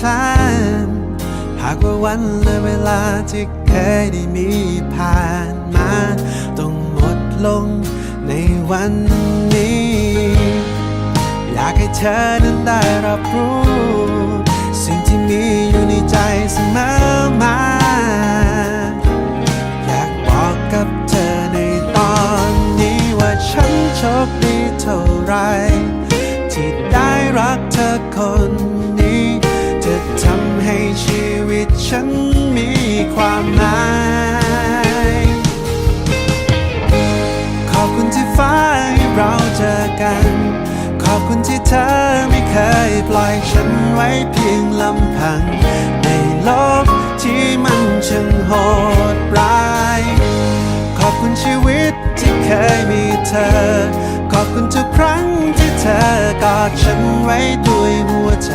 ฉัน หากว่าวันและเวลาที่เคยได้มีผ่านมา ต้องหมดลงในวันนี้ อยากให้เธอนั้นได้รับรู้ ไว้เพียงลำพัง ในโลกที่มันช่างโหดร้าย ขอบคุณชีวิตที่เคยมีเธอ ขอบคุณทุกครั้งที่เธอกอดฉันไว้ด้วยหัวใจ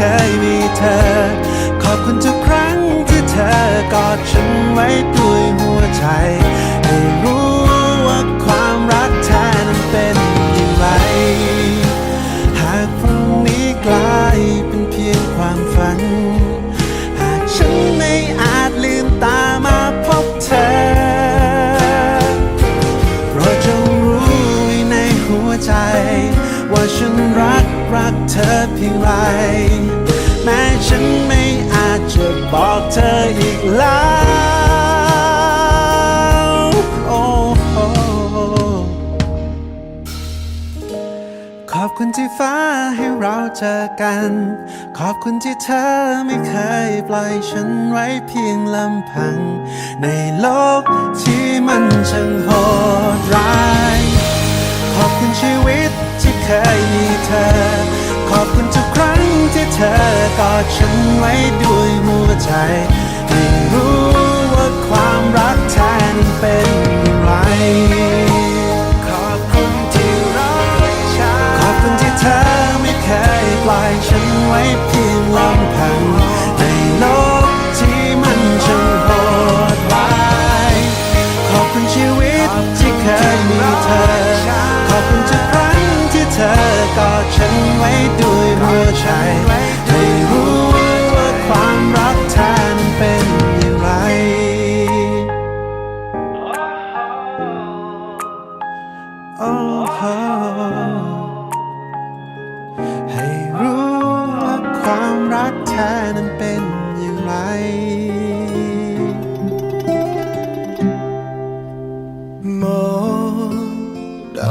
เคยมีเธอ ขอบคุณทุกครั้งที่เธอกอดฉันไว้ด้วยหัวใจ คุณที่ฟ้าให้เราเจอกัน ขอบคุณที่เธอไม่เคยปล่อยฉันไว้เพียงลำพัง ในโลกที่มันช่างโหดร้าย ขอบคุณชีวิตที่เคยมีเธอ ขอบคุณทุกครั้งที่เธอกอดฉันไว้ด้วยหัวใจให้รู้ว่าความรักแท้นั้นเป็นย่างไร เธอกอดฉันไว้ด้วยหัวใจให้รู้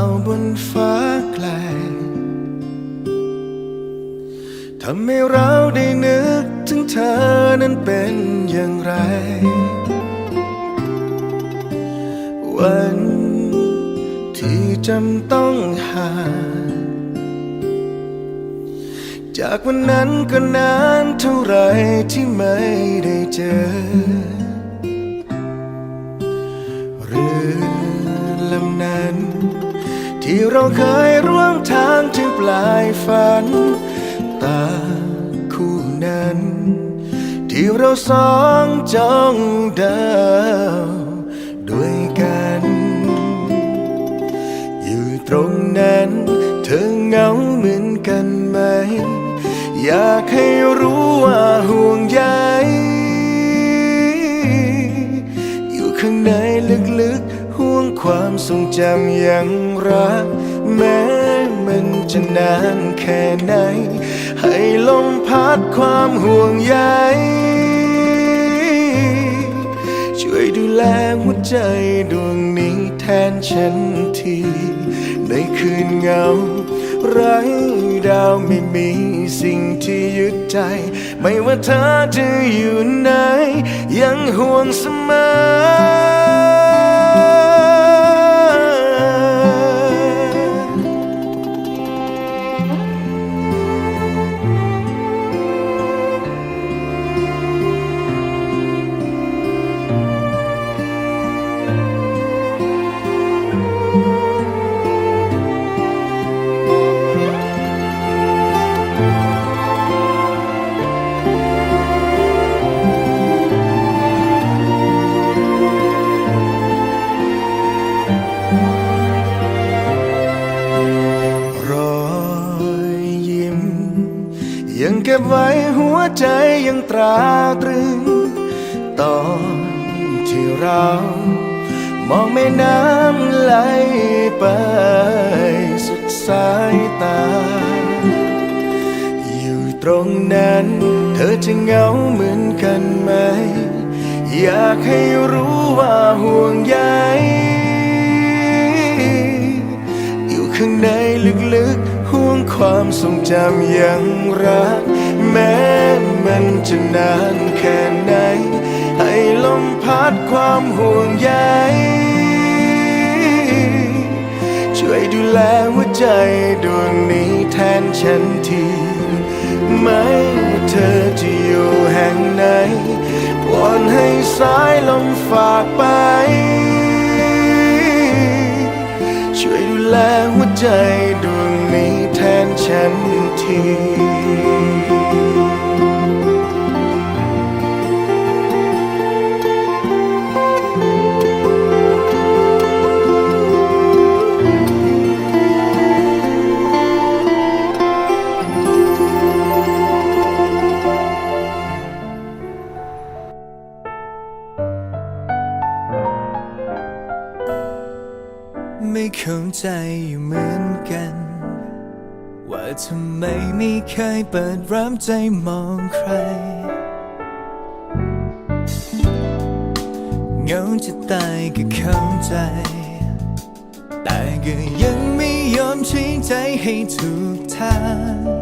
าวบนฟ้าไกลทำให้เราได้นึกถึงเธอนั้นเป็นอย่างไร วันที่จำต้องห่างจากวันนั้นก็นานเท่าไรที่ไม่ได้เจอ เราเคยร่วมทางถึงปลายฝัน ตาคู่นั้น ที่เราสองจ้องดาวด้วยกัน อยู่ตรงนั้น เธอเหงาเหมือนกันไหม อยากให้รู้ว่าห่วงใยอยู่ข้างใน ความทรงจำยังรัก แม้มันจะนานแค่ไหน ให้ลมพัดความห่วงใยช่วยดูแลหัวใจดวงนี้แทนฉันที ในคืนเงา ไร้ดาวไม่มีสิ่งที่ยึดใจ ไม่ว่าเธอจะอยู่ไหน ยังห่วงเสมอ ยังตราตรึง ตอนที่เรา มองแม่น้ำไหลไปสุดสายตา อยู่ตรงนั้น เธอจะเหงาเหมือนกันไหม อยากให้รู้ว่าห่วงใยอยู่ข้างในลึกๆ ห่วงความทรงจำยังรัก แม้มันจะนานแค่ไหน ให้ลมพัดความห่วงใยช่วยดูแลหัวใจดวงนี้แทนฉันทีไม่ว่าเธอจะอยู่แห่งไหนวอนให้สายลมฝากไป ช่วยดูแลหัวใจดวง ฉันทีไม่เข้าใจอยู่เหมือนกัน ทำไมไม่เคยเปิดรับใจมองใคร เงาจะตายก็เข้าใจ แต่ก็ยังไม่ยอมชี้ใจให้ถูกทาง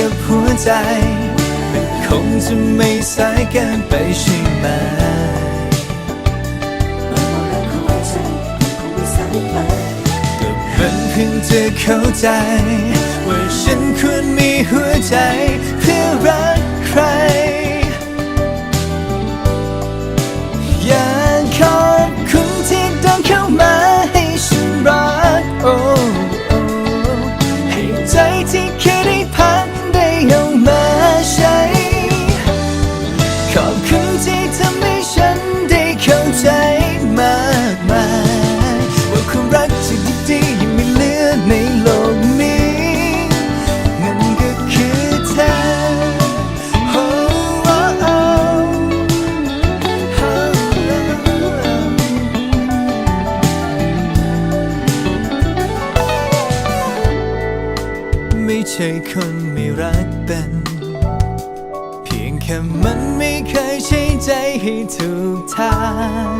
กับหัวใจ มันคงจะไม่สายเกินไปใช่ไหมก็มันเพิ่งจะเข้าใจ ว่าฉันควรมีหัวใจ เพื่อรักใคร อยากขอบคุณที่เดินเข้ามา ช่คนไม่รักเป็น เพียงแค่มันไม่เคยใช้ใจให้ถูกทาง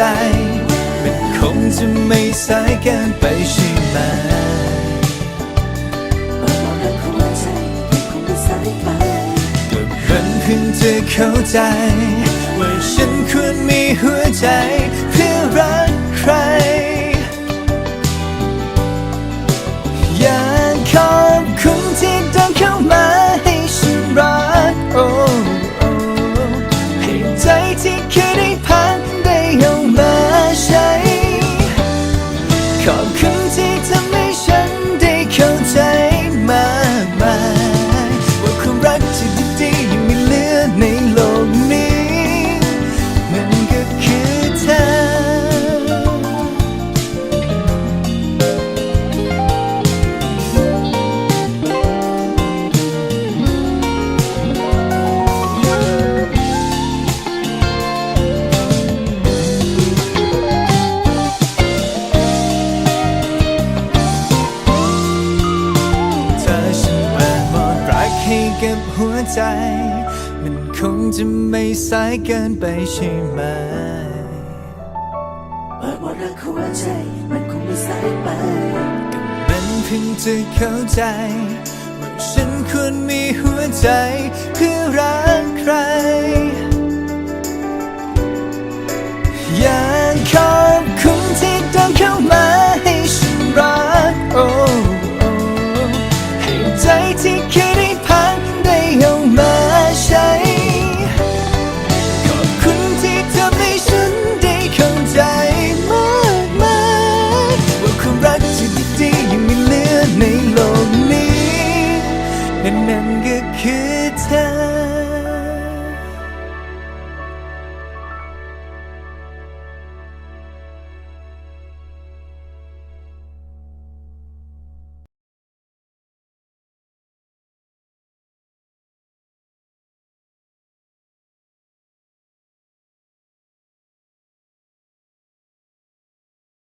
ใจ มันคงจะไม่สายเกินไปใช่ไหมก็มันเพิ่งจะเข้าใจ ว่าฉันควรมีหัวใจ ใจ มันคงจะไม่สายเกินไปใช่ไหมเปิดหมดรักหัวใจ มันคงไม่สายไปมันเพิ่งจะเข้าใจว่าฉันควรมีหัวใจเพื่อรักใคร นั้นก็คือเธอ